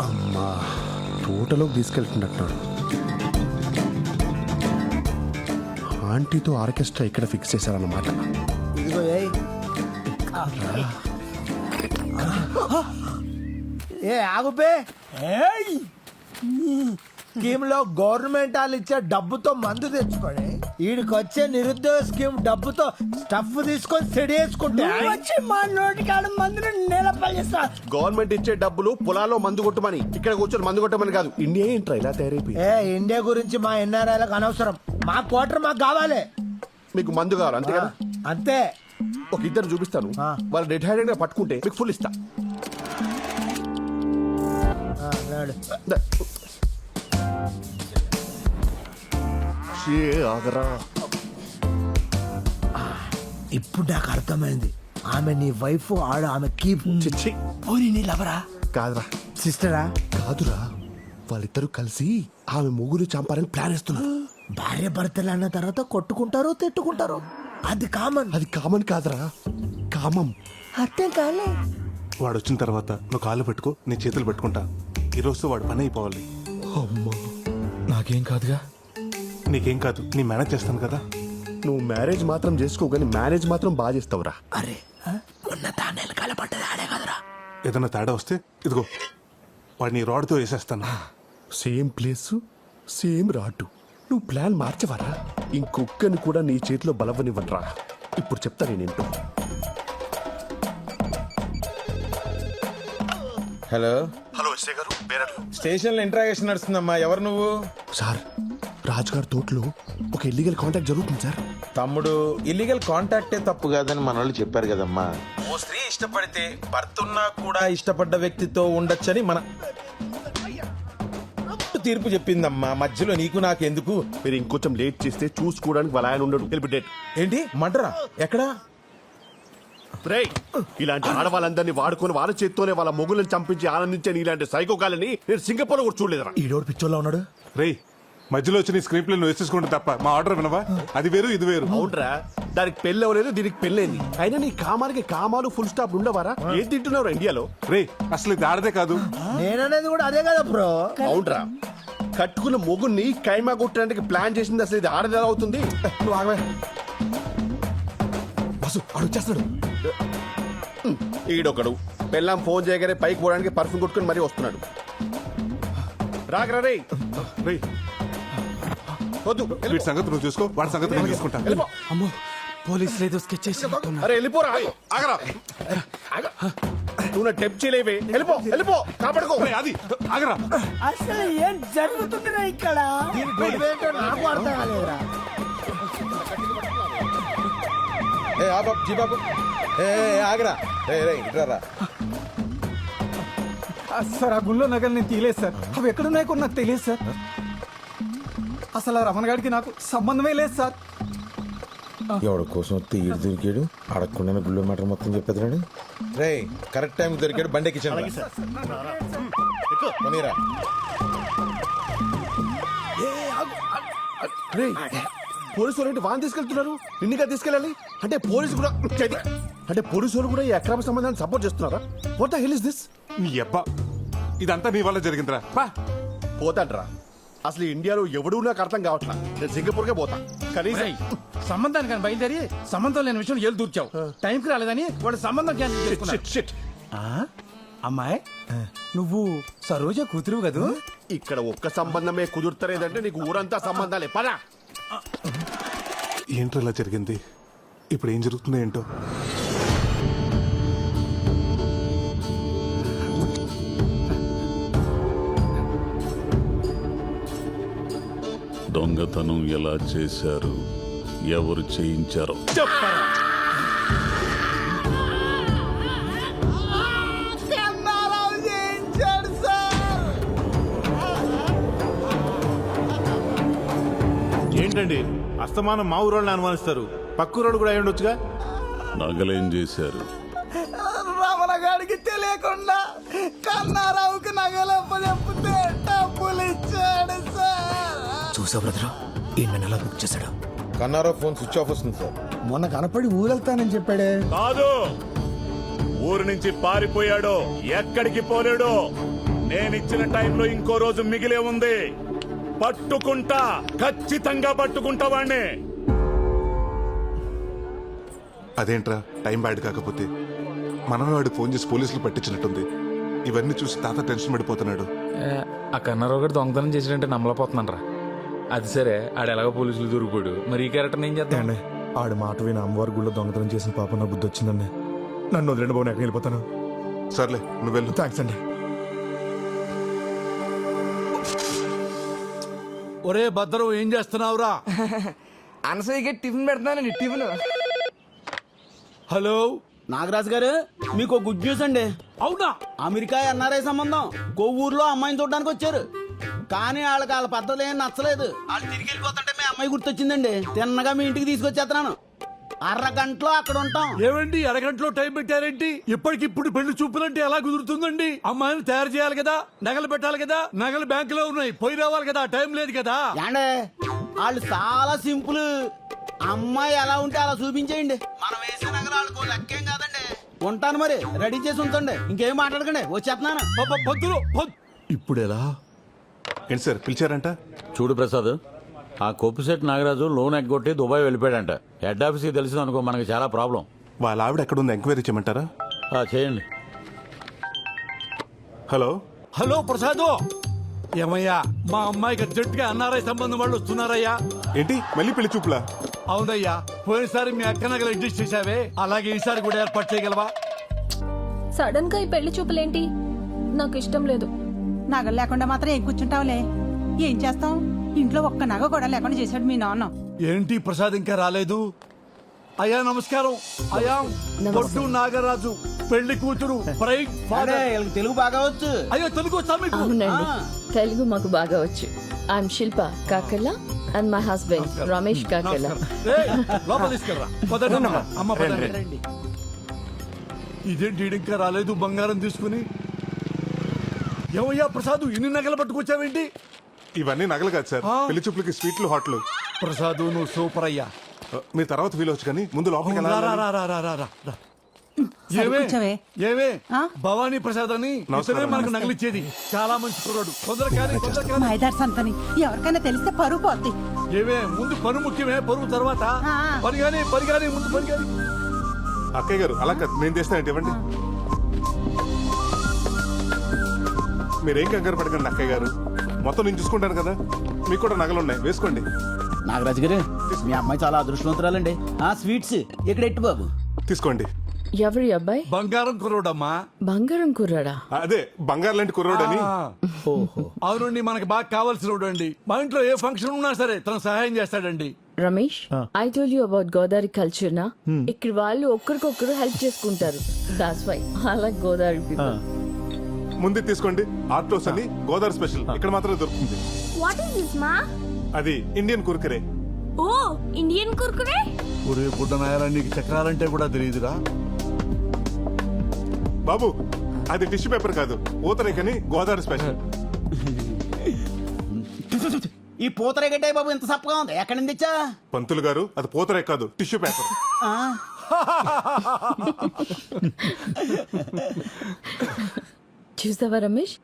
అమ్మా తోటలోకి తీసుకెళ్తున్నట్టున్నాడు ఆంటీతో ఆర్కెస్ట్రా ఇక్కడ ఫిక్స్ చేశారన్నమాట. ఇదిగో ఏయ్. ఏ ఆగుపే. లో గవర్నమెంట్ వాళ్ళు ఇచ్చే డబ్బుతో మందు తెచ్చుకొని వీడికి వచ్చే నిరుద్యోగ స్కీమ్ డబ్బుతో స్టఫ్ తీసుకొని సెడి వేసుకుంటే వచ్చి మా నోటికాడ మందులు నిలపలిస్తా గవర్నమెంట్ ఇచ్చే డబ్బులు పొలాల్లో మందు కొట్టమని ఇక్కడ కూర్చొని మందు కొట్టమని కాదు. ఇండియా ఏంట్రా ఇలా తయారైపోయింది? ఏ ఇండియా గురించి మా ఎన్ఆర్ఐలకు అనవసరం. మా క్వార్టర్ మాకు కావాలి. మీకు మందు కావాలి అంతే కదా? అంతే. ఒక ఇద్దరు చూపిస్తాను. వాళ్ళు రెడ్ హ్యాండెడ్గా పట్టుకుంటే మీకు ఫుల్ ఇస్తా. ఆగరా? ఇప్పుడు నాకు అర్థమైంది. ఆమె నీ వైఫ్ ఆడ ఆమె కీప్ చిచ్చి పోనీ నీ లవరా? కాదురా. సిస్టరా కాదురా. వాళ్ళిద్దరూ కలిసి ఆమె ముగ్గురు చంపాలని ప్లాన్ వేస్తున్నారు. భార్య భర్తలు అన్న తర్వాత కొట్టుకుంటారు తిట్టుకుంటారు? అది కామన్ అది కామన్ కాదురా. కామం. అర్థం కాలే. వాడు వచ్చిన తర్వాత నువ్వు కాళ్ళు పెట్టుకో నీ చేతులు పెట్టుకుంటా. ఈ రోజు వాడు పని అయిపోవాలి. అమ్మా. నాకేం కాదుగా? నీకేం కాదు నీ మేనేజ్ చేస్తాను కదా. నువ్వు మ్యారేజ్ మాత్రం చేసుకో కానీ మేనేజ్ మాత్రం బాగా చేస్తావురా. అరే మొన్న తాను వెనకాల పడ్డది ఆడే కదరా. ఏదైనా తేడా వస్తే ఇదిగో వాడిని రాడ్తో వేసేస్తాను. సేమ్ ప్లేస్ సేమ్ రాటు నువ్వు ప్లాన్ మార్చవరా? ఇంకొక్కని కూడా నీ చేతిలో బలవనివ్వనరా ఇప్పుడు చెప్తా నేనేంటో. హలో. హలో ఎస్ఏ గారు బేరర్లు స్టేషన్లో ఇంట్రాగేషన్ నడుస్తుందమ్మా. ఎవరు నువ్వు? సార్ రాజుగారి తోటలో ఒక ఇల్లీగల్ కాంటాక్ట్ జరుగుతుంది సార్. తమ్ముడు ఇల్లీగల్ కాంటాక్టే తప్పు కాదని మన వాళ్ళు చెప్పారు కదమ్మా. ఓ స్త్రీ ఇష్టపడితే భర్త ఉన్నా కూడా ఇష్టపడ్డ వ్యక్తితో ఉండొచ్చని మన తీర్పు చెప్పిందమ్మా. మధ్యలో నీకు నాకు ఎందుకు మీరు ఇంకొంచెం లేట్ చేస్తే చూసుకోవడానికి వాళ్ళ ఆయన ఉండడు. ఏంటి? మడ్రా ఎక్కడా? రేయ్ ఇలాంటి ఆడవాళ్ళందరినీ వాడుకొని వాళ్ళ చేత్తోనే వాళ్ళ మొగులను చంపించి ఆనందించని ఇలాంటి సైకోకాలని నేను సింగపూర్ కూడా చూడలేదురా. ఈడోడు పిచ్చోళ్ళ ఉన్నాడు? రేయ్ మధ్యలో వచ్చి నీ స్క్రీన్ ప్లే నువ్వు వేసేసుకుంటే తప్ప మా ఆర్డర్ వినవా? అది వేరు ఇది వేరు. అవునరా దానికి పెళ్ళి అవ్వలేదు దీనికి పెళ్ళైంది అయినా నీ కామానికి కామాలు ఫుల్ స్టాప్ ఉండవారా? ఏం తింటున్నావు ఇండియాలో? రేయ్ అసలు ఇది ఆడదే కాదు. నేననేది కూడా అదే కదా బ్రో. అవునరా కట్టుకున్న మొగుని కైమా కొట్టడానికి ప్లాన్ చేసింది అసలు ఇది ఆడది అవుతుంది? నువ్వు ఆగవే. బస్సు అడు వచ్చేస్తాడు. ఈడొకడు. పెళ్ళాం ఫోన్ చేయగానే పైకి పోవడానికి పర్ఫ్యూమ్ కొట్టుకుని మరీ వస్తున్నాడు. రాగరా రే. రేయ్. వద్దు వీటి సంగతి నువ్వు చూసుకో వాడి సంగతి నేను చూసుకుంటా. వెళ్ళిపో. అమ్మో పోలీసులు ఏదో స్కెచ్ చేసి అరే వెళ్ళిపోరా. ఆగరా. ఆగ. నువ్వు నా టెప్ చేయలేవే. వెళ్ళిపో వెళ్ళిపో. కాపాడుకో. రేయ్, అది ఆగరా. అసలు ఏం జరుగుతుందిరా ఇక్కడ? నాకు అర్థం కాలేదురా. ఏ ఆ బాబు జీ బాబు ఏ ఆగరా. రే రే ఇట్రారా సార్ ఆ గుళ్ళో నగలు నేను తీయలేదు సార్. అవి ఎక్కడున్నాయో కూడా నాకు తెలియదు సార్. అసలు ఆ రమణ గారికి నాకు సంబంధమే లేదు సార్. ఎవడి కోసం వస్తే ఈడు దొరికాడు? అడగకుండా గుళ్ళో మాట మొత్తం చెప్పేదిరాడు రే కరెక్ట్ టైం దొరికాడు బండి ఎక్కించండి పోనీరా. రే పోలీసు వాళ్ళు వాన్ తీసుకెళ్తున్నారు? నిన్నుగా తీసుకెళ్ళాలి? అంటే పోలీసు కూడా. అంటే పోలీసు వాళ్ళు కూడా ఈ అక్రమ సంబంధాన్ని సపోర్ట్ చేస్తున్నారా? What the hell is this నీ అబ్బా ఇదంతా నీ వల్ల జరిగిందిరా. బా పోతాడ్రా. అసలు ఇండియాలో ఎవడూ నాకు అర్థం కావట్లా? నేను సింగపూర్కే పోతా. కనీసం సంబంధానికి కానీ బయలుదేరి సంబంధం లేని విషయం ఏళ్ళు దూర్చావు. టైంకి రాలేదని వాడు సంబంధం క్యాన్సిల్ చేసుకున్నాడు. షిట్ అమ్మాయి నువ్వు సరోజ కూతురు కదూ? ఇక్కడ ఒక్క సంబంధమే కుదురుతలేదంటే నీకు ఊరంతా సంబంధాలే. పదా. ఏంట్రా ఇలా జరిగింది? ఇప్పుడు ఏం జరుగుతుందో ఏంటో? దొంగతనం ఎలా చేశారు? ఎవరు చేయించారో? ఏంటండి? అస్తమానం మా ఊరోళ్ళని అనుమానిస్తారు. పక్క ఊరోళ్ళు కూడా అయి ఉండొచ్చుగా? నగలేం చేశారు? రమణ గారికి తెలియకుండా కన్నారావుకి నగలప్ప చెప్తే డబ్బులు ఇచ్చాడు సార్. చూసా బ్రదర్ ఈ నెల బుక్ చేశాడు. కన్నారా ఫోన్ స్విచ్ ఆఫ్ వస్తుంది సార్. మొన్న కనపడి ఊరెళ్తానని చెప్పాడే. కాదు! ఊరు నుంచి పారిపోయాడు ఎక్కడికి పోలేడు నేనిచ్చిన టైంలో ఇంకో రోజు మిగిలే ఉంది. పట్టుకుంటా. ఖచ్చితంగా పట్టుకుంటా వాణ్ణి. అదేంట్రా? టైం బ్యాడ్ కాకపోతే మనమే వాడికి ఫోన్ చేసి పోలీసులు పట్టించినట్టుంది. ఇవన్నీ చూసి తాత టెన్షన్ పడిపోతున్నాడు. ఆ కన్నారావు గారు దొంగతనం చేసినట్టే నమ్మలేకపోతున్నాను రా అది సరే ఆడు ఎలాగో పోలీసులు దొరికిపోయాడు మరి ఈ క్యారెక్టర్ ఏం చేద్దాం? ఆడి మాట విని అమ్మవారి గుళ్ళో దొంగతనం చేసిన పాప నా బుద్ధి వచ్చిందండి నన్ను వదిలేండి బాబు ఎక్కడికి వెళ్ళిపోతాను. సర్లే నువ్వు వెళ్ళు. థ్యాంక్స్ అండి. ఒరే భద్రం ఏం చేస్తున్నావురా? అనసూయకి టిఫిన్ పెడతానండి టిఫిన్. హలో? నాగరాజు గారు మీకు గుడ్ న్యూస్ అండి. అవునా? అమెరికా ఎన్ఆర్ఐ సంబంధం. కొవ్వూరులో అమ్మాయిని చూడడానికి వచ్చారు. కానీ వాళ్ళకి వాళ్ళ పద్ధతులు ఏం నచ్చలేదు. వాళ్ళు తిరిగి వెళ్ళిపోతుంటే మీ అమ్మాయి గుర్తొచ్చిందండి. తిన్నగా మీ ఇంటికి తీసుకొచ్చేస్తున్నాను. అర్ర గంటలో అక్కడ ఉంటాం. ఏమండి అరగంటలో టైం పెట్టారేంటి? ఇప్పటికిప్పుడు పెళ్ళి చూపులంటే ఎలా కుదురుతుందండి? అమ్మాయిని తయారు చేయాలి కదా నగలు పెట్టాలి కదా నగలు బ్యాంకులో ఉన్నాయి పోయి రావాలి కదా టైం లేదు కదా. ఏండే వాళ్ళు చాలా సింపుల్. అమ్మాయి ఎలా ఉంటే అలా చూపించేయండి. మనం వేసే నగరాలకు లెక్కేం కాదండి. ఉంటాను మరి రెడీ చేసి ఉంచండి. ఇంకేం మాట్లాడకండి వచ్చేస్తున్నాను. పొద్దులు ఇప్పుడు ఎలా ఏంటి సార్ పిలిచారంట? చూడు ప్రసాద్ ఆ కొప్పిశెట్టి నాగరాజు లోన్ ఎగ్గొట్టి దుబాయ్ వెళ్ళిపోయాడంట. హెడ్ ఆఫీస్కి తెలిసింది అనుకో మనకి చాలా ప్రాబ్లం వాళ్ళ ఆవిడ ఎక్కడుంది? ఎంక్వైరీ చేయమంటారా? ఆ, చేయండి. హలో? హలో ప్రసాద్! ఏమయ్యా మా అమ్మాయికి అర్జెంటుగా ఎన్ఆర్ఐ సంబంధం వాళ్ళు వస్తున్నారయ్యా. ఏంటి? మళ్ళీ పెళ్ళి చూపులా? అవునయ్యా పోయినసారి మీ అక్క నగలు అడ్జస్ట్ చేశావే అలాగే ఈసారి కూడా ఏర్పాటు చేయగలవా? సడన్గా ఈ పెళ్ళి చూపులేంటి? నాకు ఇష్టం లేదు. నగలు లేకుండా మాత్రం ఏం కూర్చుంటావులే? ఏం చేస్తాం ఇంట్లో ఒక్క నగ కూడా లేకుండా చేశాడు మీ నాన్న. ఏంటి ప్రసాద్ ఇంకా రాలేదు? అయ్యా నమస్కారం. అయ్యా బొట్టు నాగరాజు పెళ్ళి కూతురు తెలుగు బాగా వచ్చు. అయ్యో తెలుగు వచ్చా మీకు? అవునండి. తెలుగు మాకు బాగా వచ్చు. I'm Shilpa Kakarla and my husband Ramesh పదండి ఇదేంటి ఇంకా రాలేదు? బంగారం తీసుకుని? ఏమయ్యా ప్రసాద్ ఇన్ని నగలు పట్టుకొచ్చావేంటి? ఇవన్నీ నగలు కాదు సార్. ఆ. పెళ్ళి చూపులకి స్వీట్లు హాట్లు. ప్రసాద్ నువ్వు సూపర్ అయ్యా. మీరు తర్వాత ఫీల్ అవచ్చు కానీ ముందు లోపలికి రా, రా, రా, భవానీ ప్రసాద్ అని నమస్కారం. ఇతనే మనకు నగలిచ్చేది. చాలా మంచి కుర్రాడు. తొందర కానీ తొందర కానీ మైదార్ సంతని ఎవరికైనా తెలిస్తే పరువు పోద్ది. ఏమే? ముందు పను ముఖ్యమే పరువు తర్వాత. పని కానీ పని కానీ ముందు పని కానీ అక్కయ్య గారు అలా కాదు. నేను తెస్తానంటే ఇవ్వండి? మీరేం కంగారు పడకండి అక్కయ్య గారు. మొత్తం నేను చూసుకుంటాను కదా. మీకు కూడా నగలు ఉన్నాయి. వేసుకోండి. నాగరాజు గారు మీ అమ్మాయి చాలా అదృష్టవంతురాలండి. ఆ స్వీట్స్ ఇక్కడ ఎట్టు బాబు? తీసుకోండి. ఎవరి అబ్బాయి? బంగారం కుర్రోడమ్మా. బంగారం కుర్రాడా? అదే బంగారు లాంటి కుర్రోడు అని. అవునండి మనకి బాగా కావాల్సిన అండి మా ఇంట్లో ఏ ఫంక్షన్ ఉన్నా సరే తను సహాయం చేస్తాడండి. Ramesh I told you about Godavari culture నా? ఇక్కడ వాళ్ళు ఒక్కరికొకరు హెల్ప్ చేసుకుంటారు. That's why like Godavari people ముందు తీసుకోండి. ఆర్టోస్ అని గోదావరి స్పెషల్. ఇక్కడ మాత్రమే దొరుకుతుంది. వాట్ ఇస్ దిస్ మా అది ఇండియన్ కుర్కరే. ఓ ఇండియన్ కుర్కురే? ఒరే బుడ్డ నాయరా నీకు చక్రాలంటే కూడా తెలియదురా. బాబు అది టిష్యూ పేపర్ కాదు. ఊతరేకని గోదావరి స్పెషల్. ఈ పూతరేగడ్డే బాబు ఇంత సప్పగా ఉంది. ఎక్కడి నుంచి తెచ్చా? పంతులు గారు అది పూతరేక కాదు టిష్యూ పేపర్. చూసావా రమేష్?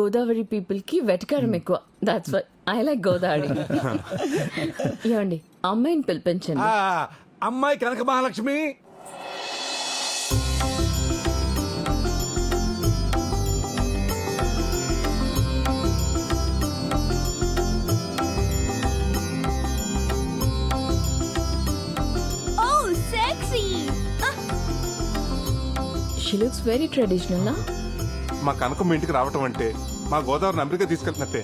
గోదావరి పీపుల్కి వెటకారం ఎక్కువ. That's why I like Godavari. ఏమండి అమ్మాయిని పిలిపించండి. ఆ, అమ్మాయి కనక మహాలక్ష్మి. ఓ sexy she looks very traditional నా మా కనకం మీ ఇంటికి రావటం అంటే మా గోదావరిని అమెరికా తీసుకెళ్తున్నట్టే.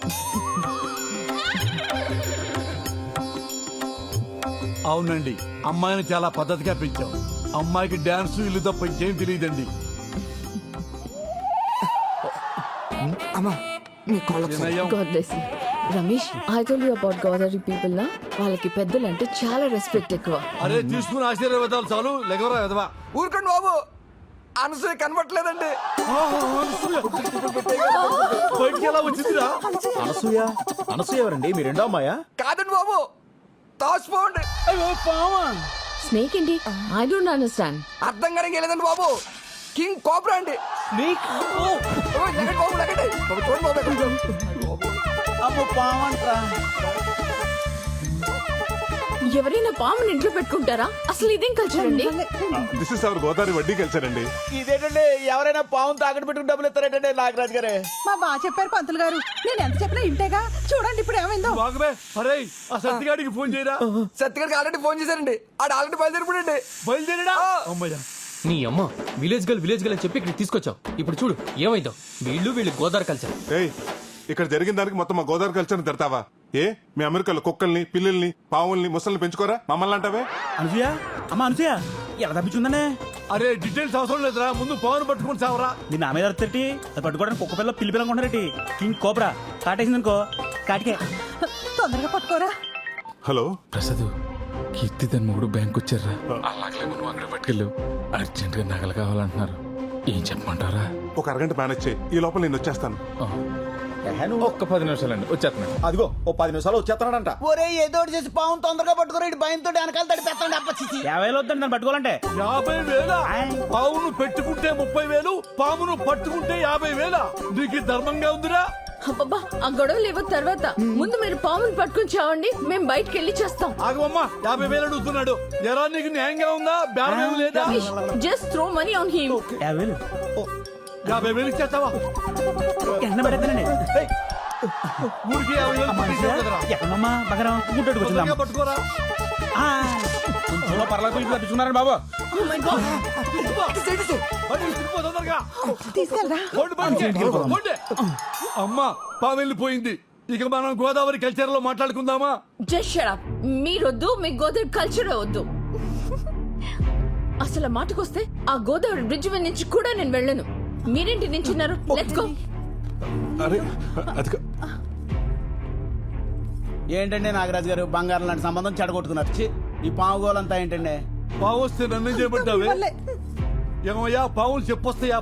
అవునండి అమ్మాయిని చాలా పద్ధతిగా పెంచాం. అమ్మాయికి డాన్స్ ఇల్లు తప్ప ఇంకేం తెలియదండి. God bless you. Ramesh I told you about Godavari people నా? వాళ్ళకి పెద్దలంటే చాలా రెస్పెక్ట్ ఎక్కువ. అరే తీసుకుని ఆశీర్వాదాలు చాలు. లెగవరా ఎదవా ఊరుకోండి బాబు. అనసూయ కనబట్లేదండి బయటికి ఎలా వచ్చిందిరా? అనసూయ? అనసూయ ఎవరండి? మీ రెండో అమ్మాయా? కాదండి బాబు తాసిపోండి పావా స్నేక్ ఏంటి? I don't understand. అర్థం కానీ లేదండి బాబు. కింగ్ కోబ్రా అండి. లెగండి బాబు బాబు, బాబు. అమ్మో పావంట్రా ఎవరైనా పాముని ఇంట్లో పెట్టుకుంటారా? అసలు ఇదేం కల్చర్ అండి? దిస్ ఇస్ అవర్ గోదావరి వడ్డీ కలిసారండి ఇదేంటండి? ఎవరైనా పావును తాకట్టు పెట్టుకుని డబ్బులు ఇస్తారేంటండి నాగరాజు గారే? మా బాగా చెప్పారు పంతులు గారు. నేను ఎంత చెప్పినా ఇంటేగా చూడండి ఇప్పుడు ఏమైందో. బాగమే అరే ఆ సత్తిగాడికి ఫోన్ చేయరా? సత్యగారికి ఆల్రెడీ ఫోన్ చేశారండి. ఆడ ఆల్రెడీ బయలుదేరిపోయండి బయలుదేరడా? అమ్మయ్యా. నీ అమ్మ విలేజ్ గల్ విలేజ్ గల్ అని చెప్పి ఇక్కడ తీసుకొచ్చావు. ఇప్పుడు చూడు ఏమైందో? వీళ్ళు వీళ్ళు గోదావరి కల్చర్ ఏయ్ ఇక్కడ జరిగిన దానికి మొత్తం మా గోదావరి కల్చర్ని తిడతావా? ఏ? మీ అమెరికాలో కుక్కల్ని పిల్లల్ని పావుల్ని ముసల్ని పెంచుకోరా? మమ్మల్ని అంటావే? అనసూయ అమ్మ అనసూయ ఎలా తప్పించుందనే? అరే డీటెయిల్స్ అవసరం లేదురా. ముందు పవన్ పట్టుకుని చావరా. మీ నా మీద అర్థటి అది పట్టుకోవడానికి కుక్క పిల్ల పిల్లి పిల్లలు కొంటారటి కింగ్ కోబ్రా. కాటేసింది అనుకో కాటికే. తొందరగా పట్టుకోరా. హలో? ప్రసాద్ కీర్తి తన మూడు బ్యాంక్ వచ్చారా అలాగే మనం అక్కడ పట్టుకెళ్ళావు అర్జెంట్గా నగలు కావాలంటున్నారు. ఏం చెప్పమంటారా ఒక అరగంట మేనేజ్ చేయి. ఈ లోపల నేను వచ్చేస్తాను. ఒక్క పది నిమిషాలండి వచ్చేస్తున్నాను అదిగో ఓ పది నిమిషాలు వచ్చేస్తున్నాడంట. ఒరే ఏదో ఒకటి చేసి పావును తొందరగా పట్టుకోరా ఇటు భయంతో వెనకాల తడిపేస్తాండి అప్పచ్చి యాభై వద్దండి నన్ను పట్టుకోవాలంటే. యాభై వేల? పావును పెట్టుకుంటే ముప్పై వేలు పామును పట్టుకుంటే యాభై వేల? నీకు ధర్మంగా ఉందిరా? అబ్బబ్బా ఆ గొడవ లేవు తర్వాత. ముందు మీరు పాముని పట్టుకుని చావండి మేము బయటికి వెళ్ళి చేస్తాం. ఆగమమ్మా యాభై వేలు అడుగుతున్నాడు. ఎరా నీకు న్యాయంగా ఉందా? ఏమి లేదా? Just throw money on him యాభై వేలు? యాభై వేలు ఇచ్చేస్తావా? ఎంత పడతానండి ఊరికి యాభై వేలు పట్టించావు కదరా. ఎక్కడమ్మా బగరం గుంటూరుకు తొందరగా వచ్చిందా పట్టుకోరా. తప్పించుకున్నారండి బాబు. బండి తొందరగా. తీసుకెళ్ళరా. అమ్మా పాము వెళ్ళిపోయింది ఇక మనం గోదావరి కల్చర్లో మాట్లాడుకుందామా? జస్ట్ షట్ అప్ మీరొద్దు మీ గోదావరి కల్చర్ వద్దు. అసలు ఆ మాటకొస్తే ఆ గోదావరి బ్రిడ్జ్ మీద నుంచి కూడా నేను వెళ్ళను. మీరేంటి నించున్నారు లెట్స్ గో అరే అది కా- ఏంటండి నాగరాజు గారు? బంగారం లాంటి సంబంధం చెడగొట్టుకున్నారు. ఛీ, ఈ పావు గోలంతా ఏంటండి? పావు వస్తే నన్ను చేయబడ్డావే ఏమయ్యా పావులు చెప్పొస్తాయా?